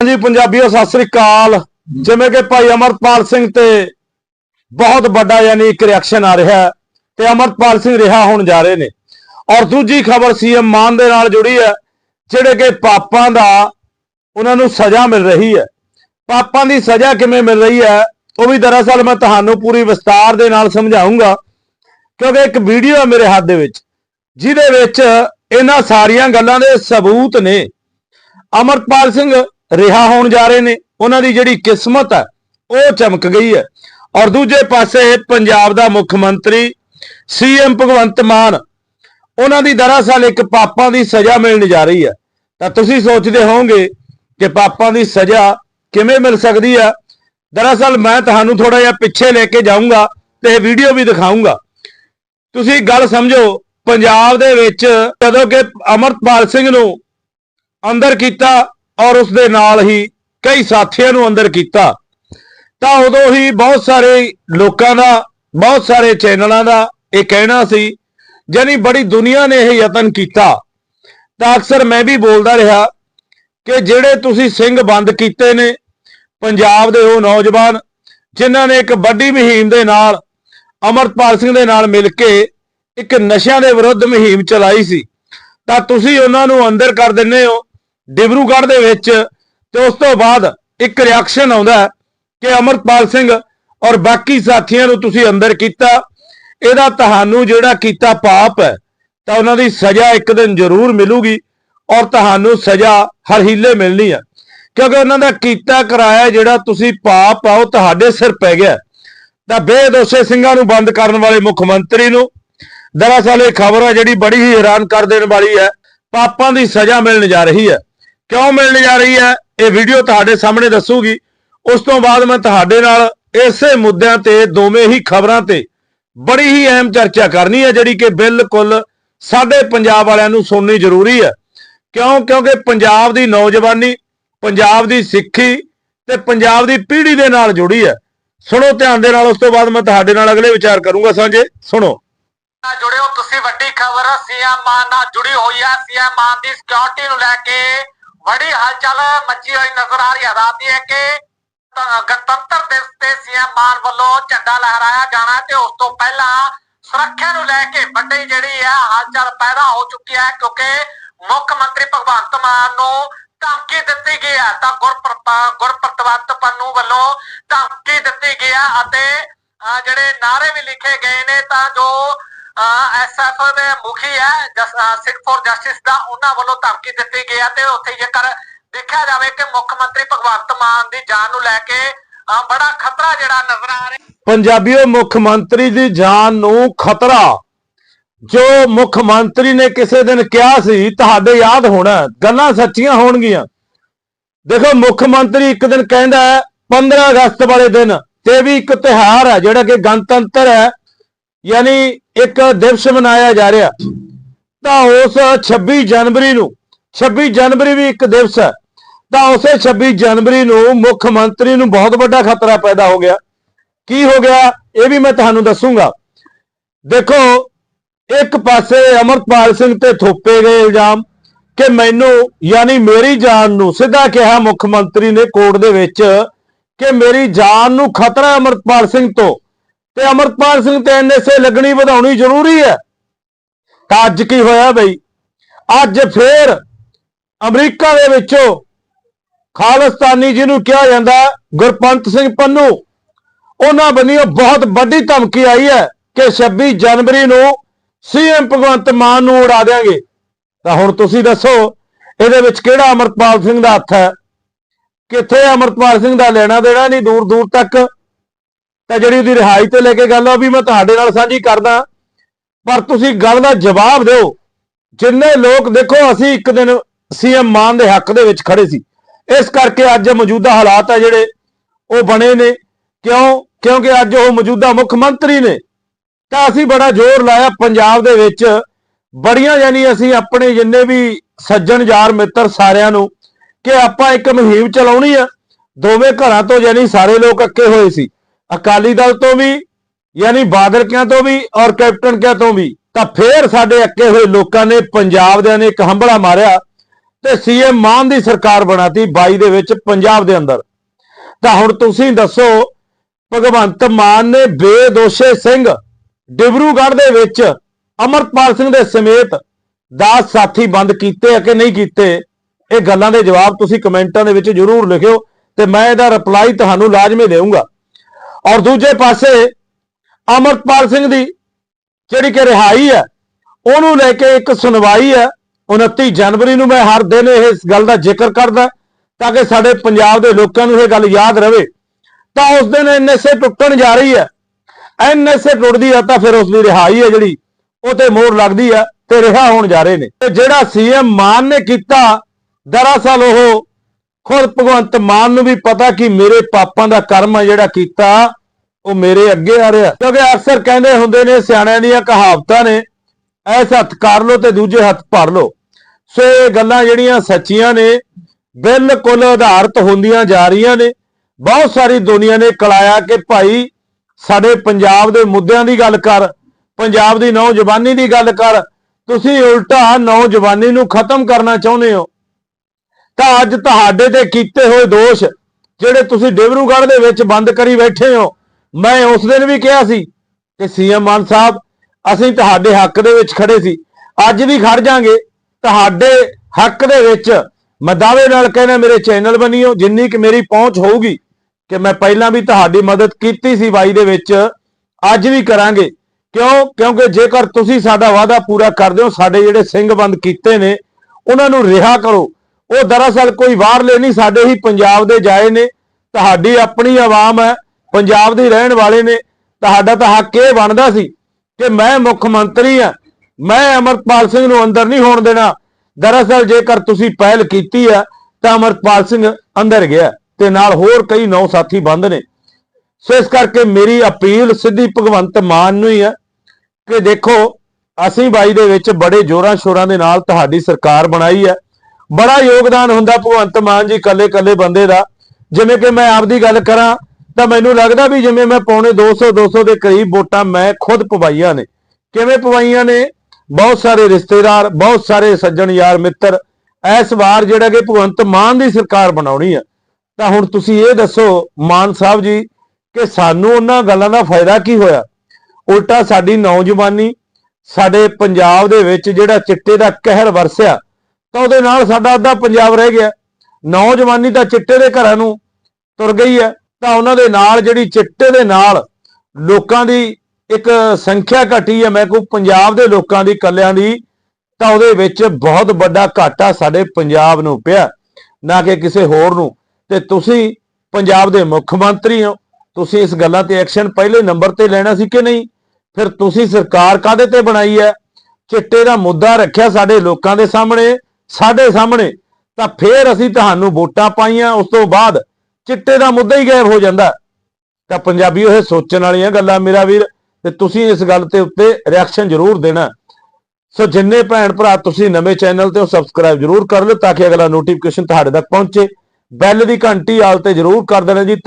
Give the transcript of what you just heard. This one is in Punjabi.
ਹਾਂਜੀ, ਪੰਜਾਬੀਓ, ਸਤਿ ਸ੍ਰੀ ਅਕਾਲ। ਜਿਵੇਂ ਕਿ ਭਾਈ ਅਮਰਪਾਲ ਸਿੰਘ ਤੇ ਬਹੁਤ ਵੱਡਾ ਯਾਨੀ ਇੱਕ ਰਿਐਕਸ਼ਨ ਆ ਰਿਹਾ ਤੇ ਅਮਰਪਾਲ ਸਿੰਘ ਰਿਹਾ ਹੋਣ ਜਾ ਰਹੇ ਨੇ। ਔਰ ਦੂਜੀ ਖਬਰ ਸੀਐਮ ਮਾਨ ਦੇ ਨਾਲ ਜੁੜੀ ਹੈ, ਜਿਹੜੇ ਕਿ ਪਾਪਾਂ ਦਾ ਉਹਨਾਂ ਨੂੰ ਸਜ਼ਾ ਮਿਲ ਰਹੀ ਹੈ। ਪਾਪਾਂ ਦੀ ਸਜ਼ਾ ਕਿਵੇਂ ਮਿਲ ਰਹੀ ਹੈ, ਉਹ ਵੀ ਦਰਅਸਲ ਮੈਂ ਤੁਹਾਨੂੰ ਪੂਰੀ ਵਿਸਤਾਰ ਦੇ ਨਾਲ ਸਮਝਾਉਂਗਾ, ਕਿਉਂਕਿ ਇੱਕ ਵੀਡੀਓ ਹੈ ਮੇਰੇ ਹੱਥ ਦੇ ਵਿੱਚ, ਜਿਹਦੇ ਵਿੱਚ ਇਹਨਾਂ ਸਾਰੀਆਂ ਗੱਲਾਂ ਦੇ ਸਬੂਤ ਨੇ। ਅਮਰਪਾਲ ਸਿੰਘ ਰਿਹਾ ਹੋਣ ਜਾ ਰਹੇ ਨੇ, ਉਹਨਾਂ ਦੀ ਜਿਹੜੀ ਕਿਸਮਤ ਹੈ, ਉਹ ਚਮਕ ਗਈ ਹੈ। ਔਰ ਦੂਜੇ ਪਾਸੇ ਪੰਜਾਬ ਦਾ ਮੁੱਖ ਮੰਤਰੀ ਸੀਐਮ ਭਗਵੰਤ ਮਾਨ, ਉਹਨਾਂ ਦੀ ਦਰਅਸਲ ਇੱਕ ਪਾਪਾਂ ਦੀ ਸਜ਼ਾ ਮਿਲਣ ਜਾ ਰਹੀ ਹੈ। ਤਾਂ ਤੁਸੀਂ ਸੋਚਦੇ ਹੋਵੋਗੇ ਕਿ ਪਾਪਾਂ ਦੀ ਸਜ਼ਾ ਕਿਵੇਂ ਮਿਲ ਸਕਦੀ ਹੈ? ਦਰਅਸਲ ਮੈਂ ਤੁਹਾਨੂੰ ਥੋੜਾ ਜਿਹਾ ਪਿੱਛੇ ਲੈ ਕੇ ਜਾਊਂਗਾ ਤੇ ਇਹ ਵੀਡੀਓ ਵੀ ਦਿਖਾਊਂਗਾ। ਤੁਸੀਂ ਗੱਲ ਸਮਝੋ, ਪੰਜਾਬ ਦੇ ਵਿੱਚ ਜਦੋਂ ਕਿ ਅਮਰਪਾਲ ਸਿੰਘ ਨੂੰ ਅੰਦਰ ਕੀਤਾ ਔਰ ਉਸ ਦੇ ਨਾਲ ਹੀ ਕਈ ਸਾਥੀਆਂ ਨੂੰ ਅੰਦਰ ਕੀਤਾ। ਤਾਂ ਉਦੋਂ ਹੀ ਬਹੁਤ ਸਾਰੇ ਲੋਕਾਂ ਦਾ, ਬਹੁਤ ਸਾਰੇ ਚੈਨਲਾਂ ਦਾ ਇਹ ਕਹਿਣਾ ਸੀ ਜਾਨੀ ਬੜੀ ਦੁਨੀਆ ਨੇ ਇਹ ਯਤਨ ਕੀਤਾ। ਤਾਂ ਅਕਸਰ ਮੈਂ ਵੀ ਬੋਲਦਾ ਰਿਹਾ ਕਿ ਜਿਹੜੇ ਤੁਸੀਂ ਸਿੰਘ ਬੰਦ ਕੀਤੇ ਨੇ, ਪੰਜਾਬ ਦੇ ਉਹ ਨੌਜਵਾਨ, ਜਿਨ੍ਹਾਂ ਨੇ ਇੱਕ ਵੱਡੀ ਮੁਹਿੰਮ ਦੇ ਨਾਲ ਅਮਰਪਾਲ ਸਿੰਘ ਦੇ ਨਾਲ ਮਿਲ ਕੇ ਇੱਕ ਨਸ਼ਿਆਂ ਦੇ ਵਿਰੁੱਧ ਮੁਹਿੰਮ ਚਲਾਈ ਸੀ। ਤਾਂ ਤੁਸੀਂ ਉਹਨਾਂ ਨੂੰ ਅੰਦਰ ਕਰ ਦਿੰਦੇ ਹੋ। ਡਿਬਰੂਗੜ੍ਹ ਦੇ ਵਿੱਚ ਤੇ ਉਸ ਤੋਂ ਬਾਅਦ ਇੱਕ ਰਿਐਕਸ਼ਨ ਆਉਂਦਾ ਕਿ ਅਮਰਪਾਲ ਸਿੰਘ ਔਰ ਬਾਕੀ ਸਾਥੀਆਂ ਨੂੰ ਤੁਸੀਂ ਅੰਦਰ ਕੀਤਾ। ਇਹਦਾ ਤੁਹਾਨੂੰ ਜਿਹੜਾ ਕੀਤਾ ਪਾਪ ਹੈ, ਤਾਂ ਉਹਨਾਂ ਦੀ ਸਜ਼ਾ ਇੱਕ ਦਿਨ ਜ਼ਰੂਰ ਮਿਲੂਗੀ ਔਰ ਤੁਹਾਨੂੰ ਸਜ਼ਾ ਹਰ ਹੀਲੇ ਮਿਲਣੀ ਹੈ। ਕਿਉਂਕਿ ਉਹਨਾਂ ਦਾ ਕੀਤਾ ਕਰਾਇਆ ਜਿਹੜਾ ਤੁਸੀਂ ਪਾਪ ਆ, ਉਹ ਤੁਹਾਡੇ ਸਿਰ ਪੈ ਗਿਆ। ਤਾਂ ਬੇਦੋਸ਼ੇ ਸਿੰਘਾਂ ਨੂੰ ਬੰਦ ਕਰਨ ਵਾਲੇ ਮੁੱਖ ਮੰਤਰੀ ਨੂੰ ਦਰਅਸਲ ਇਹ ਖਬਰ ਹੈ ਜਿਹੜੀ ਬੜੀ ਹੀ ਹੈਰਾਨ ਕਰ ਦੇਣ ਵਾਲੀ ਹੈ, ਪਾਪਾਂ ਦੀ ਸਜ਼ਾ ਮਿਲਣ ਜਾ ਰਹੀ ਹੈ। ਕਿਉਂ ਮਿਲਣ ਜਾ ਰਹੀ ਹੈ? ਇਹ ਵੀਡੀਓ ਤੁਹਾਡੇ ਸਾਹਮਣੇ ਦੱਸੂਗੀ। ਉਸ ਤੋਂ ਬਾਅਦ ਮੈਂ ਤੁਹਾਡੇ ਨਾਲ ਇਸੇ ਮੁੱਦਿਆਂ ਤੇ, ਦੋਵੇਂ ਹੀ ਖਬਰਾਂ ਤੇ ਬੜੀ ਹੀ ਅਹਿਮ ਚਰਚਾ ਕਰਨੀ ਹੈ, ਜਿਹੜੀ ਕਿ ਬਿਲਕੁਲ ਸਾਡੇ ਪੰਜਾਬ ਵਾਲਿਆਂ ਨੂੰ ਸੁਣਨੀ ਜ਼ਰੂਰੀ ਹੈ। ਕਿਉਂ? ਕਿਉਂਕਿ ਪੰਜਾਬ ਦੀ ਨੌਜਵਾਨੀ, ਪੰਜਾਬ ਦੀ ਸਿੱਖੀ ਤੇ ਪੰਜਾਬ ਦੀ ਪੀੜ੍ਹੀ ਦੇ ਨਾਲ ਜੁੜੀ ਹੈ। ਸੁਣੋ ਧਿਆਨ ਦੇ ਨਾਲ, ਉਸ ਤੋਂ ਬਾਅਦ ਮੈਂ ਤੁਹਾਡੇ ਨਾਲ ਅਗਲੇ ਵਿਚਾਰ ਕਰੂੰਗਾ ਸਾਂਝੇ। ਸੁਣੋ। ਨਾਲ ਜੁੜਿਓ, ਤੁਸੀਂ ਵੱਡੀ ਖਬਰ, ਸੀਐਮ ਮਾਨ ਨਾਲ ਜੁੜੀ ਹੋਈ ਹੈ। ਸੀਐਮ ਮਾਨ ਦੀ ਸਿਕਿਉਰਿਟੀ ਨੂੰ ਲੈ ਕੇ ਬੜੀ ਹਲਚਲ ਮੱਚੀ ਹੋਈ ਨਜ਼ਰ ਆ ਰਹੀ ਹੈ। ਰਾਤ ਹੈ ਕਿ ਗਣਤੰਤਰ ਦਿਵਸ ਤੇ ਸੀਐਮ ਮਾਨ ਵੱਲੋਂ ਝੰਡਾ ਲਹਿਰਾਇਆ ਜਾਣਾ ਤੇ ਉਸ ਤੋਂ ਪਹਿਲਾਂ ਸੁਰੱਖਿਆ ਨੂੰ ਲੈ ਕੇ ਵੱਡੀ ਜਿਹੜੀ ਹੈ ਹਲਚਲ ਪੈਦਾ ਹੋ ਚੁੱਕੀ ਹੈ ਕਿਉਂਕਿ ਮੁੱਖ ਮੰਤਰੀ ਭਗਵੰਤ ਮਾਨ ਨੂੰ ਧਮਕੀ ਦਿੱਤੀ ਗਈ ਹੈ। ਤਾਂ ਗੁਰਪ੍ਰਤਾ- ਗੁਰਪ੍ਰਤਵੰਤ ਪੰਨੂ ਵੱਲੋਂ ਧਮਕੀ ਦਿੱਤੀ ਗਈ ਹੈ ਅਤੇ ਜਿਹੜੇ ਨਾਰੇ ਵੀ ਲਿਖੇ ਗਏ ਨੇ ਤਾਂ ਜੋ ਐਸਐਫ ਦੇ ਮੁਖੀ ਹੈ ਸਿੱਖ ਫੋਰ ਜਸਟਿਸ ਦਾ ਉਹਨਾਂ ਵੱਲੋਂ ਧਮਕੀ ਦਿੱਤੀ ਗਈ ਹੈ ਤੇ ਉੱਥੇ ਜੇਕਰ ਦੇਖਿਆ ਜਾਵੇ ਕਿ ਮੁੱਖ ਮੰਤਰੀ ਭਗਵੰਤ ਮਾਨ ਦੀ ਜਾਨ ਨੂੰ ਲੈ ਕੇ ਬੜਾ ਖਤਰਾ ਜਿਹੜਾ ਨਜ਼ਰ ਆ ਰਿਹਾ। ਪੰਜਾਬੀਓ, ਮੁੱਖ ਮੰਤਰੀ ਦੀ ਜਾਨ ਨੂੰ ਖਤਰਾ। ਜੋ ਮੁੱਖ ਮੰਤਰੀ ਨੇ ਕਿਸੇ ਦਿਨ ਕਿਹਾ ਸੀ, ਤੁਹਾਡੇ ਯਾਦ ਹੋਣਾ, ਗੱਲਾਂ ਸੱਚੀਆਂ ਹੋਣਗੀਆਂ। ਦੇਖੋ, ਮੁੱਖ ਮੰਤਰੀ ਇੱਕ ਦਿਨ ਕਹਿੰਦਾ ਹੈ 15 ਅਗਸਤ ਵਾਲੇ ਦਿਨ, ਤੇ ਵੀ ਇੱਕ ਤਿਹਾਰ ਹੈ, ਜਿਹੜਾ ਕਿ ਗਣਤੰਤਰ ਹੈ। ਯਾਨੀ ਇੱਕ ਦਿਵਸ ਮਨਾਇਆ ਜਾ ਰਿਹਾ। ਤਾਂ ਉਸ 26 ਜਨਵਰੀ ਨੂੰ 26 ਜਨਵਰੀ ਵੀ ਇੱਕ ਦਿਵਸ ਹੈ। ਤਾਂ ਉਸੇ 26 ਜਨਵਰੀ ਨੂੰ ਮੁੱਖ ਮੰਤਰੀ ਨੂੰ ਬਹੁਤ ਵੱਡਾ ਖਤਰਾ ਪੈਦਾ ਹੋ ਗਿਆ। ਕੀ ਹੋ ਗਿਆ, ਇਹ ਵੀ ਮੈਂ ਤੁਹਾਨੂੰ ਦੱਸੂਗਾ। ਦੇਖੋ, ਇੱਕ ਪਾਸੇ ਅਮਰਪਾਲ ਸਿੰਘ ਤੇ ਥੋਪੇ ਗਏ ਇਲਜ਼ਾਮ ਕਿ ਮੈਨੂੰ ਯਾਨੀ ਮੇਰੀ ਜਾਨ ਨੂੰ ਸਿੱਧਾ ਕਿਹਾ ਮੁੱਖ ਮੰਤਰੀ ਨੇ ਕੋਰਟ ਦੇ ਵਿੱਚ ਕਿ ਮੇਰੀ ਜਾਨ ਨੂੰ ਖਤਰਾ ਹੈ ਅਮਰਪਾਲ ਸਿੰਘ ਤੋਂ। ਤੇ ਅਮਰਪਾਲ ਸਿੰਘ ਤੇ ਐਨਐਸਏ ਲੱਗਣੀ ਵਧਾਉਣੀ ਜ਼ਰੂਰੀ ਹੈ। ਤਾਂ ਅੱਜ ਕੀ ਹੋਇਆ ਬਈ? ਅੱਜ ਫੇਰ ਅਮਰੀਕਾ ਦੇ ਵਿੱਚੋਂ ਖਾਲਿਸਤਾਨੀ ਜਿਹਨੂੰ ਕਿਹਾ ਜਾਂਦਾ ਗੁਰਪੰਤ ਸਿੰਘ ਪੰਨੂ, ਉਹਨਾਂ ਬੰਨਿਓ ਬਹੁਤ ਵੱਡੀ ਧਮਕੀ ਆਈ ਹੈ ਕਿ 26 ਜਨਵਰੀ ਨੂੰ ਸੀਐਮ ਭਗਵੰਤ ਮਾਨ ਨੂੰ ਉਡਾ ਦੇਾਂਗੇ ਤਾਂ ਹੁਣ ਤੁਸੀਂ ਦੱਸੋ, ਇਹਦੇ ਵਿੱਚ ਕਿਹੜਾ ਅਮਰਪਾਲ ਸਿੰਘ ਦਾ ਹੱਥ ਹੈ? ਕਿੱਥੇ ਅਮਰਪਾਲ ਸਿੰਘ ਦਾ ਲੈਣਾ ਦੇਣਾ ਨਹੀਂ? ਦੂਰ ਦੂਰ ਤੱਕ ਤਾਂ ਜਿਹੜੀ ਉਹਦੀ ਰਿਹਾਈ ਤੇ ਲੈ ਕੇ ਗੱਲ ਆ ਉਹ ਵੀ ਮੈਂ ਤੁਹਾਡੇ ਨਾਲ ਸਾਂਝੀ ਕਰਦਾ, ਪਰ ਤੁਸੀਂ ਗੱਲ ਦਾ ਜਵਾਬ ਦਿਓ। ਜਿੰਨੇ ਲੋਕ ਦੇਖੋ, ਅਸੀਂ ਇੱਕ ਦਿਨ ਸੀਐਮ ਮਾਨ ਦੇ ਹੱਕ ਦੇ ਵਿੱਚ ਖੜੇ ਸੀ। ਇਸ ਕਰਕੇ ਅੱਜ ਮੌਜੂਦਾ ਹਾਲਾਤ ਆ ਜਿਹੜੇ, ਉਹ ਬਣੇ ਨੇ। ਕਿਉਂ? ਕਿਉਂਕਿ ਅੱਜ ਉਹ ਮੌਜੂਦਾ ਮੁੱਖ ਮੰਤਰੀ ਨੇ। ਤਾਂ ਅਸੀਂ ਬੜਾ ਜ਼ੋਰ ਲਾਇਆ ਪੰਜਾਬ ਦੇ ਵਿੱਚ। ਬੜੀਆਂ ਯਾਨੀ ਅਸੀਂ ਆਪਣੇ ਜਿੰਨੇ ਵੀ ਸੱਜਣ ਯਾਰ ਮਿੱਤਰ ਸਾਰਿਆਂ ਨੂੰ, ਕਿ ਆਪਾਂ ਇੱਕ ਮੁਹਿੰਮ ਚਲਾਉਣੀ ਆ। ਦੋਵੇਂ ਘਰਾਂ ਤੋਂ ਯਾਨੀ ਸਾਰੇ ਲੋਕ ਅੱਕੇ ਹੋਏ ਸੀ। ਅਕਾਲੀ ਦਲ ਤੋਂ ਵੀ, ਯਾਨੀ ਬਾਦਲ ਬਾਦਲਕਿਆਂ ਤੋਂ ਵੀ ਔਰ ਕੈਪਟਨ ਕਿਆਂ ਤੋਂ ਵੀ, ਤਾਂ ਫੇਰ ਸਾਡੇ ਅੱਕੇ ਹੋਏ ਲੋਕਾਂ ਨੇ ਪੰਜਾਬ ਦੇ ਨੇ ਇੱਕ ਹੰਬੜਾ ਮਾਰਿਆ ਤੇ ਸੀਐਮ ਮਾਨ ਦੀ ਸਰਕਾਰ ਬਣਾਤੀ 22 ਦੇ ਵਿੱਚ ਪੰਜਾਬ ਦੇ ਅੰਦਰ। ਤਾਂ ਹੁਣ ਤੁਸੀਂ ਦੱਸੋ, ਭਗਵੰਤ ਮਾਨ ਨੇ ਬੇਦੋਸ਼ੇ ਸਿੰਘ ਡਿਬਰੂਗੜ੍ਹ ਦੇ ਵਿੱਚ ਅਮਰਪਾਲ ਸਿੰਘ ਦੇ ਸਮੇਤ 10 ਸਾਥੀ ਬੰਦ ਕੀਤੇ ਆ ਕਿ ਨਹੀਂ ਕੀਤੇ? ਇਹ ਗੱਲਾਂ ਦੇ ਜਵਾਬ ਤੁਸੀਂ ਕਮੈਂਟਾਂ ਦੇ ਵਿੱਚ ਜਰੂਰ ਲਿਖਿਓ ਤੇ ਮੈਂ ਇਹਦਾ ਰਿਪਲਾਈ ਤੁਹਾਨੂੰ ਲਾਜ਼ਮੀ ਦੇਵਾਂਗਾ ਔਰ ਦੂਜੇ ਪਾਸੇ ਅਮਰਪਾਲ ਸਿੰਘ ਦੀ ਜਿਹੜੀ ਕਿ ਰਿਹਾਈ ਹੈ, ਉਹਨੂੰ ਲੈ ਕੇ ਇੱਕ ਸੁਣਵਾਈ ਹੈ। 29 ਜਨਵਰੀ ਨੂੰ ਮੈਂ ਹਰ ਦਿਨ ਇਸ ਗੱਲ ਦਾ ਜ਼ਿਕਰ ਕਰਦਾ ਤਾਂ ਕਿ ਸਾਡੇ ਪੰਜਾਬ ਦੇ ਲੋਕਾਂ ਨੂੰ ਇਹ ਗੱਲ ਯਾਦ ਰਵੇ। ਤਾਂ ਉਸ ਦਿਨ ਐਨਐਸਏ ਟੁੱਟਣ ਜਾ ਰਹੀ ਹੈ। ਐਨਐਸਏ ਟੁੱਟਦੀ ਹੈ ਤਾਂ ਫਿਰ ਉਸ ਦੀ ਰਿਹਾਈ ਹੈ ਜਿਹੜੀ, ਉਹ ਤੇ ਮੋਹਰ ਲੱਗਦੀ ਹੈ ਤੇ ਰਿਹਾ ਹੋਣ ਜਾ ਰਹੇ ਨੇ। ਤੇ ਜਿਹੜਾ ਸੀਐਮ ਮਾਨ ਨੇ ਕੀਤਾ, ਦਰਅਸਲ ਉਹ ਖੁਦ ਭਗਵੰਤ ਮਾਨ ਨੂੰ ਵੀ ਪਤਾ ਕਿ ਮੇਰੇ ਪਾਪਾਂ ਦਾ ਕਰਮ ਆ ਜਿਹੜਾ ਕੀਤਾ ਉਹ ਮੇਰੇ ਅੱਗੇ ਆ ਰਿਹਾ। ਕਿਉਂਕਿ ਅਕਸਰ ਕਹਿੰਦੇ ਹੁੰਦੇ ਨੇ, ਸਿਆਣਿਆਂ ਦੀਆਂ ਕਹਾਵਤਾਂ ਨੇ ਐਸ ਹੱਥ ਕਰ ਲੋ ਤੇ ਦੂਜੇ ਹੱਥ ਭਰ ਲੋ ਸੋ ਇਹ ਗੱਲਾਂ ਜਿਹੜੀਆਂ ਸੱਚੀਆਂ ਨੇ, ਬਿਲਕੁਲ ਆਧਾਰਿਤ ਹੁੰਦੀਆਂ ਜਾ ਰਹੀਆਂ ਨੇ। ਬਹੁਤ ਸਾਰੀ ਦੁਨੀਆ ਨੇ ਕਲਾਇਆ ਕਿ ਭਾਈ, ਸਾਡੇ ਪੰਜਾਬ ਦੇ ਮੁੱਦਿਆਂ ਦੀ ਗੱਲ ਕਰ, ਪੰਜਾਬ ਦੀ ਨੌਜਵਾਨੀ ਦੀ ਗੱਲ ਕਰ, ਤੁਸੀਂ ਉਲਟਾ ਨੌਜਵਾਨੀ ਨੂੰ ਖਤਮ ਕਰਨਾ ਚਾਹੁੰਦੇ ਹੋ। ਤਾਂ ਅੱਜ ਤੁਹਾਡੇ ਤੇ ਕੀਤੇ ਹੋਏ ਦੋਸ਼, ਜਿਹੜੇ ਤੁਸੀਂ ਡਿਬਰੂਗੜ੍ਹ ਦੇ ਵਿੱਚ ਬੰਦ ਕਰੀ ਬੈਠੇ ਹੋ ਮੈਂ ਉਸ ਦਿਨ ਵੀ ਕਿਹਾ ਸੀ ਕਿ ਸੀਐਮ ਮਾਨ ਸਾਹਿਬ, ਅਸੀਂ ਤੁਹਾਡੇ ਹੱਕ ਦੇ ਵਿੱਚ ਖੜੇ ਸੀ। ਅੱਜ ਵੀ ਖੜ ਜਾਾਂਗੇ। ਤੁਹਾਡੇ ਹੱਕ ਦੇ ਵਿੱਚ ਮੈਂ ਦਾਅਵੇ ਨਾਲ ਕਹਿੰਦਾ, ਮੇਰੇ ਚੈਨਲ ਬਣੀਓ, ਜਿੰਨੀ ਕਿ ਮੇਰੀ ਪਹੁੰਚ ਹੋਊਗੀ, ਕਿ ਮੈਂ ਪਹਿਲਾਂ ਵੀ ਤੁਹਾਡੀ ਮਦਦ ਕੀਤੀ ਸੀ ਬਾਈ ਦੇ ਵਿੱਚ, ਅੱਜ ਵੀ ਕਰਾਂਗੇ। ਕਿਉਂ? ਕਿਉਂਕਿ ਜੇਕਰ ਤੁਸੀਂ ਸਾਡਾ ਵਾਅਦਾ ਪੂਰਾ ਕਰਦੇ ਹੋ, ਸਾਡੇ ਜਿਹੜੇ ਸਿੰਘ ਬੰਦ ਕੀਤੇ ਨੇ, ਉਹਨਾਂ ਨੂੰ ਰਿਹਾ ਕਰੋ। ਉਹ ਦਰਅਸਲ ਕੋਈ ਬਾਹਰਲੇ ਨਹੀਂ, ਸਾਡੇ ਹੀ ਪੰਜਾਬ ਦੇ ਜਾਏ ਨੇ। ਤੁਹਾਡੀ ਆਪਣੀ ਆਵਾਮ ਹੈ। ਪੰਜਾਬ ਦੇ ਰਹਿਣ ਵਾਲੇ ਨੇ, ਤੁਹਾਡਾ ਤਾਂ ਹੱਕ ਇਹ ਬਣਦਾ ਸੀ ਕਿ ਮੈਂ ਮੁੱਖ ਮੰਤਰੀ ਆ ਮੈਂ ਅਮਰਪਾਲ ਸਿੰਘ ਨੂੰ ਅੰਦਰ ਨਹੀਂ ਹੋਣ ਦੇਣਾ। ਦਰਅਸਲ ਜੇਕਰ ਤੁਸੀਂ ਪਹਿਲ ਕੀਤੀ ਆ, ਤਾਂ ਅਮਰਪਾਲ ਸਿੰਘ ਅੰਦਰ ਗਿਆ ਤੇ ਨਾਲ ਹੋਰ ਕਈ ਨੌ ਸਾਥੀ ਬੰਦ ਨੇ। ਸੋ ਇਸ ਕਰਕੇ ਮੇਰੀ ਅਪੀਲ ਸਿੱਧੀ ਭਗਵੰਤ ਮਾਨ ਨੂੰ ਹੀ ਆ ਕਿ ਦੇਖੋ, ਅਸੀਂ ਬਾਈ ਦੇ ਵਿੱਚ ਬੜੇ ਜੋਰਾਂ ਸ਼ੋਰਾਂ ਦੇ ਨਾਲ ਤੁਹਾਡੀ ਸਰਕਾਰ ਬਣਾਈ ਹੈ ਬੜਾ ਯੋਗਦਾਨ ਹੁੰਦਾ ਭਗਵੰਤ ਮਾਨ ਜੀ ਕੱਲੇ ਕੱਲੇ ਬੰਦੇ ਦਾ। ਜਿਵੇਂ ਕਿ ਮੈਂ ਆਪਦੀ ਗੱਲ ਕਰਾਂ ਤਾਂ ਮੈਨੂੰ ਲੱਗਦਾ ਵੀ ਜਿਵੇਂ ਮੈਂ ਪੌਣੇ 200 200 ਦੇ ਕਰੀਬ ਵੋਟਾਂ ਮੈਂ ਖੁਦ ਪਵਾਈਆਂ ਨੇ। ਕਿਵੇਂ ਪਵਾਈਆਂ ਨੇ? ਬਹੁਤ ਸਾਰੇ ਰਿਸ਼ਤੇਦਾਰ, ਬਹੁਤ ਸਾਰੇ ਸੱਜਣ ਯਾਰ ਮਿੱਤਰ, ਇਸ ਵਾਰ ਜਿਹੜਾ ਕਿ ਭਗਵੰਤ ਮਾਨ ਦੀ ਸਰਕਾਰ ਬਣਾਉਣੀ ਆ। ਤਾਂ ਹੁਣ ਤੁਸੀਂ ਇਹ ਦੱਸੋ, ਮਾਨ ਸਾਹਿਬ ਜੀ, ਕਿ ਸਾਨੂੰ ਉਹਨਾਂ ਗੱਲਾਂ ਦਾ ਫਾਇਦਾ ਕੀ ਹੋਇਆ? ਉਲਟਾ ਸਾਡੀ ਨੌਜਵਾਨੀ, ਸਾਡੇ ਪੰਜਾਬ ਦੇ ਵਿੱਚ ਜਿਹੜਾ ਚਿੱਟੇ ਦਾ ਕਹਿਰ ਵਰਸਿਆ, ਤਾਂ ਉਹਦੇ ਨਾਲ ਸਾਡਾ ਅੱਧਾ ਪੰਜਾਬ ਰਹਿ ਗਿਆ। ਨੌਜਵਾਨੀ ਤਾਂ ਚਿੱਟੇ ਦੇ ਘਰਾਂ ਨੂੰ ਤੁਰ ਗਈ ਹੈ ਤਾਂ ਉਹਨਾਂ ਦੇ ਨਾਲ, ਜਿਹੜੀ ਚਿੱਟੇ ਦੇ ਨਾਲ ਲੋਕਾਂ ਦੀ ਇੱਕ ਸੰਖਿਆ ਘਟੀ ਹੈ, ਮੈਂ ਕਹੂੰ ਪੰਜਾਬ ਦੇ ਲੋਕਾਂ ਦੀ ਕੱਲਿਆਂ ਦੀ, ਤਾਂ ਉਹਦੇ ਵਿੱਚ ਬਹੁਤ ਵੱਡਾ ਘਾਟਾ ਸਾਡੇ ਪੰਜਾਬ ਨੂੰ ਪਿਆ, ਨਾ ਕਿ ਕਿਸੇ ਹੋਰ ਨੂੰ। ਤੇ ਤੁਸੀਂ ਪੰਜਾਬ ਦੇ ਮੁੱਖ ਮੰਤਰੀ ਹੋ, ਤੁਸੀਂ ਇਸ ਗੱਲਾਂ ਤੇ ਐਕਸ਼ਨ ਪਹਿਲੇ ਨੰਬਰ ਤੇ ਲੈਣਾ ਸੀ ਕਿ ਨਹੀਂ? ਫਿਰ ਤੁਸੀਂ ਸਰਕਾਰ ਕਾਦੇ ਤੇ ਬਣਾਈ ਹੈ? ਚਿੱਟੇ ਦਾ ਮੁੱਦਾ ਰੱਖਿਆ ਸਾਡੇ ਲੋਕਾਂ ਦੇ ਸਾਹਮਣੇ, ਸਾਡੇ ਸਾਹਮਣੇ, ਤਾਂ ਫੇਰ ਅਸੀਂ ਤੁਹਾਨੂੰ ਵੋਟਾਂ ਪਾਈਆਂ, ਉਸ ਤੋਂ ਬਾਅਦ ਚਿੱਟੇ ਦਾ ਮੁੱਦਾ ਹੀ ਗਾਇਬ ਹੋ ਜਾਂਦਾ। ਤਾਂ ਪੰਜਾਬੀਓ ਇਹ ਸੋਚਣ ਵਾਲੀਆਂ ਗੱਲਾਂ ਮੇਰਾ ਵੀਰ, ਤੇ ਤੁਸੀਂ ਇਸ ਗੱਲ ਤੇ ਉੱਤੇ ਰਿਐਕਸ਼ਨ ਜ਼ਰੂਰ ਦੇਣਾ। ਸੋ ਜਿੰਨੇ ਭੈਣ ਭਰਾ ਤੁਸੀਂ ਨਵੇਂ ਚੈਨਲ ਤੇ ਉਹ ਸਬਸਕ੍ਰਾਈਬ ਜ਼ਰੂਰ ਕਰ ਲਓ ਤਾਂ ਕਿ ਅਗਲਾ ਨੋਟੀਫਿਕੇਸ਼ਨ ਤੁਹਾਡੇ ਤੱਕ ਪਹੁੰਚੇ। ਬੈਲ ਦੀ ਘੰਟੀ ਆਲ ਤੇ ਜ਼ਰੂਰ ਕਰ ਦੇਣਾ ਜੀ ਧੰਨ-